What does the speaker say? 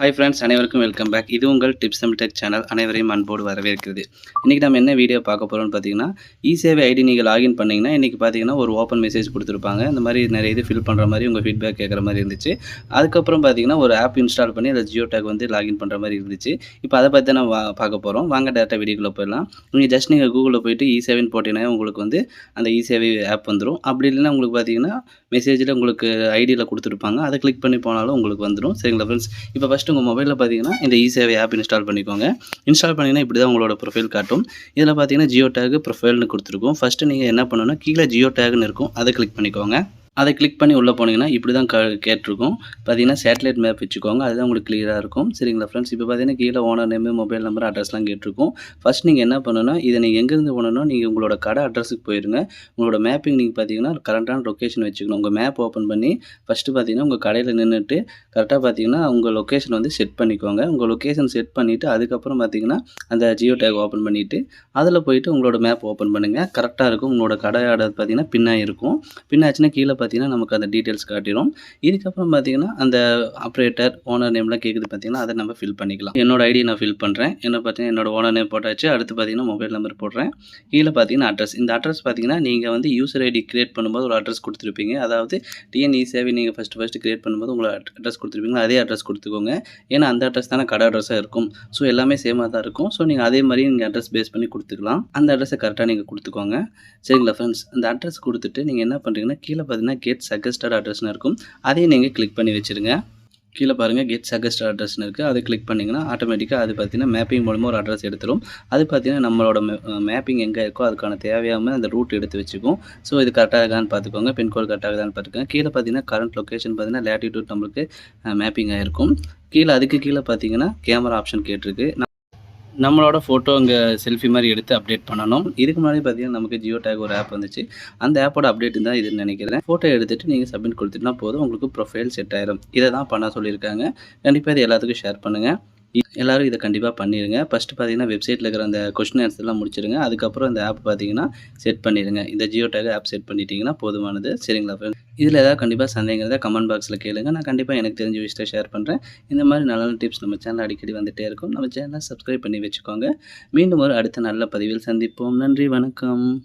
Hi friends அனைவருக்கும் welcome back இது உங்கள் டிப்ஸ் தமிழ் டெக் சேனல் அனைவரையும் அன்போடு வரவேற்கிறது. இன்றைக்கி நம்ம என்ன வீடியோ பார்க்க போகிறோம்னு பார்த்தீங்கன்னா இ சேவை ஐடி நீங்கள் லாகின் பண்ணிங்கன்னா இன்றைக்கி பார்த்தீங்கன்னா ஒரு ஓப்பன் மெசேஜ் கொடுத்துருப்பாங்க. இந்த மாதிரி நிறைய இது ஃபில் பண்ணுற மாதிரி உங்கள் ஃபீட்பேக் கேட்குற மாதிரி இருந்துச்சு. அதுக்கப்புறம் பார்த்தீங்கன்னா ஒரு ஆப் இன்ஸ்டால் பண்ணி அதில் ஜியோ டேக் வந்து லாகின் பண்ணுற மாதிரி இருந்துச்சு. இப்போ அதை பற்றி தான் நம்ம பார்க்க போகிறோம் வாங்க டேரெக்டாக வீடியோக்குள்ளே போயிடலாம். நீங்கள் ஜஸ்ட் நீங்கள் கூகுளில் போயிட்டு இ சேவைன்னு போட்டிங்கன்னா உங்களுக்கு வந்து அந்த இ சேவை ஆப் வந்துடும் அப்படி இல்லைன்னா உங்களுக்கு பார்த்தீங்கன்னா மெசேஜில் உங்களுக்கு ஐடியில் கொடுத்துருப்பாங்க. அதை கிளிக் பண்ணி போனாலும் உங்களுக்கு வந்துடும் சரிங்களா ஃப்ரெண்ட்ஸ் இப்போ ஃபஸ்ட்டு உங்கள் மொபைலில் பார்த்தீங்கன்னா இந்த இ சேவை ஆப் இன்ஸ்டால் பண்ணிக்கோங்க. இன்ஸ்டால் பண்ணிங்கன்னா இப்படி தான் உங்களோட ப்ரொஃபைல் காட்டும். இதில் பார்த்தீங்கன்னா ஜியோ டேக் ப்ரொஃபைல்னு கொடுத்துருக்கும். ஃபஸ்ட்டு நீங்கள் என்ன பண்ணணும்னா கீழே ஜியோ டேக்னு இருக்கும். அதை கிளிக் பண்ணிக்கோங்க. அதை கிளிக் பண்ணி உள்ளே போனீங்கன்னா இப்படி தான் க கேட்டிருக்கும். பார்த்தீங்கன்னா சேட்டலைட் மேப் வச்சுக்கோங்க. அதுதான் உங்களுக்கு கிளியராக இருக்கும். சரிங்களா ஃப்ரெண்ட்ஸ் இப்போ பார்த்தீங்கன்னா கீழே ஓனர் நேமு மொபைல் நம்பர் அட்ரஸ்லாம் கேட்டிருக்கும். ஃபஸ்ட் நீங்கள் என்ன பண்ணணும்னா இதை நீங்கள் எங்கேருந்து போனோன்னா நீங்கள் உங்களோட கடை அட்ரஸுக்கு போயிருங்க. உங்களோட மேப்பிங் நீங்கள் பார்த்தீங்கன்னா கரெக்டான லொக்கேஷன் வச்சுக்கணும். உங்கள் மேப் ஓப்பன் பண்ணி ஃபஸ்ட்டு பார்த்தீங்கன்னா உங்கள் கடையில் நின்றுட்டு கரெக்டாக பார்த்தீங்கன்னா உங்கள் லொக்கேஷன் வந்து செட் பண்ணிக்கோங்க. உங்கள் லொக்கேஷன் செட் பண்ணிவிட்டு அதுக்கப்புறம் பார்த்தீங்கன்னா அந்த ஜியோ டேக் ஓப்பன் பண்ணிவிட்டு அதில் போயிட்டு உங்களோட மேப் ஓப்பன் பண்ணுங்கள் கரெக்டாக இருக்கும். உங்களோட கடை கடையோட பார்த்தீங்கன்னா பின்னாக இருக்கும் பின்னாச்சுன்னா கீழே பார்த்தீங்கன்னா நமக்கு அந்த டீட்டெயில்ஸ் காட்டிடும் இதுக்கப்புறம் பார்த்தீங்கன்னா அந்த ஆப்ரேட்டர் ஓனர் நேம்லாம் கேட்குது பார்த்தீங்கன்னா அதை நம்ம ஃபில் பண்ணிக்கலாம். என்னோட ஐடி நான் ஃபில் பண்ணுறேன் என்ன பார்த்தீங்கன்னா என்னோட ஓனர் நேம் போட்டாச்சு. அடுத்து பார்த்தீங்கன்னா மொபைல் நம்பர் போடுறேன். கீழே பார்த்தீங்கன்னா அட்ரஸ் இந்த அட்ரஸ் பார்த்தீங்கன்னா நீங்கள் வந்து யூசர் ஐடி கிரியேட் பண்ணும்போது ஒரு அட்ரஸ் கொடுத்துருப்பீங்க. அதாவது டிஎன்இ சேவை நீங்கள் ஃபஸ்ட்டு ஃபஸ்ட்டு கிரியேட் பண்ணும்போது உங்களை அட்ரஸ் கொடுத்துருப்பீங்களா? அதே அட்ரஸ் கொடுத்துக்கோங்க. ஏன்னா அந்த அட்ரஸ் தானே கடை அட்ரஸாக இருக்கும். ஸோ எல்லாமே சேமாக தான் இருக்கும். ஸோ நீங்கள் அதே மாதிரி நீங்கள் அட்ரஸ் பேஸ் பண்ணி கொடுத்துக்கலாம். அந்த அட்ரஸை கரெக்டாக நீங்கள் கொடுத்துக்கோங்க. சரிங்களா ஃப்ரெண்ட்ஸ் அந்த அட்ரஸ் கொடுத்துட்டு நீங்கள் என்ன பண்ணுறீங்கன்னா கீழே பார்த்தீங்கன்னா கெட் சஜஸ்டட் அட்ரஸ்னு இருக்கும். அதையும் நீங்கள் கிளிக் பண்ணி வச்சுருங்க. கீழே பாருங்கள் கெட் சஜஸ்டட் அட்ரஸ்னு இருக்குது அதை கிளிக் பண்ணிங்கன்னா ஆட்டோமேட்டிக்காக அது பார்த்தீங்கன்னா மேப்பிங் மூலமாக ஒரு அட்ரஸ் எடுத்துரும். அது பார்த்தீங்கன்னா நம்மளோட மேப்பிங் எங்கே இருக்கோ அதுக்கான தேவையான அந்த ரூட் எடுத்து வச்சுக்கும். ஸோ இது கரெக்டாக இருக்கான்னு பார்த்துக்கோங்க. பின்கோடு கரெக்டாக இருக்கான்னு பார்த்துக்கோங்க. கீழே பார்த்தீங்கன்னா கரண்ட் லொக்கேஷன் பார்த்தீங்கன்னா லேட்டிடியூட் நம்மளுக்கு மேப்பிங் ஆகிருக்கும் கீழே அதுக்கு கீழே பார்த்தீங்கன்னா கேமரா ஆப்ஷன் கேட்டிருக்கு. நம்மளோட ஃபோட்டோ இங்கே செல்ஃபி மாதிரி எடுத்து அப்டேட் பண்ணணும். இதுக்கு முன்னாடி பார்த்தீங்கன்னா நமக்கு ஜியோ டேக் ஒரு ஆப் வந்துச்சு. அந்த ஆப்போட அப்டேட் தான் இதுன்னு நினைக்கிறேன். ஃபோட்டோ எடுத்துகிட்டு நீங்கள் சப்மிட் கொடுத்துட்டுனா போதும். உங்களுக்கு ப்ரொஃபைல் செட் ஆயிரும். இதை தான் பண்ண சொல்லியிருக்காங்க. கண்டிப்பாக இது எல்லாத்துக்கும் ஷேர் பண்ணுங்கள் எல்லோரும் இதை கண்டிப்பாக பண்ணிடுங்க ஃபஸ்ட்டு பார்த்தீங்கன்னா வெப்சைட்டில் இருக்கிற அந்த கொஸ்டின் ஆன்சர்லாம் முடிச்சிருங்க. அதுக்கப்புறம் இந்த ஆப் பார்த்தீங்கன்னா செட் பண்ணிடுங்க இந்த ஜியோ டேக் ஆப் செட் பண்ணிட்டீங்கன்னா போதுமானது. சரிங்களா இதில் ஏதாவது கண்டிப்பாக சந்தேகங்கிறத கமெண்ட் பாக்ஸில் கேளுங்க. நான் கண்டிப்பாக எனக்கு தெரிஞ்ச விஷயத்தை ஷேர் பண்ணுறேன் இந்த மாதிரி நல்ல நல்ல டிப்ஸ் நம்ம சேனல் அடிக்கடி வந்துகிட்டே இருக்கும். நம்ம சேனலை சப்ஸ்கிரைப் பண்ணி வச்சுக்கோங்க. மீண்டும் ஒரு அடுத்த நல்ல பதிவில் சந்திப்போம். நன்றி வணக்கம்.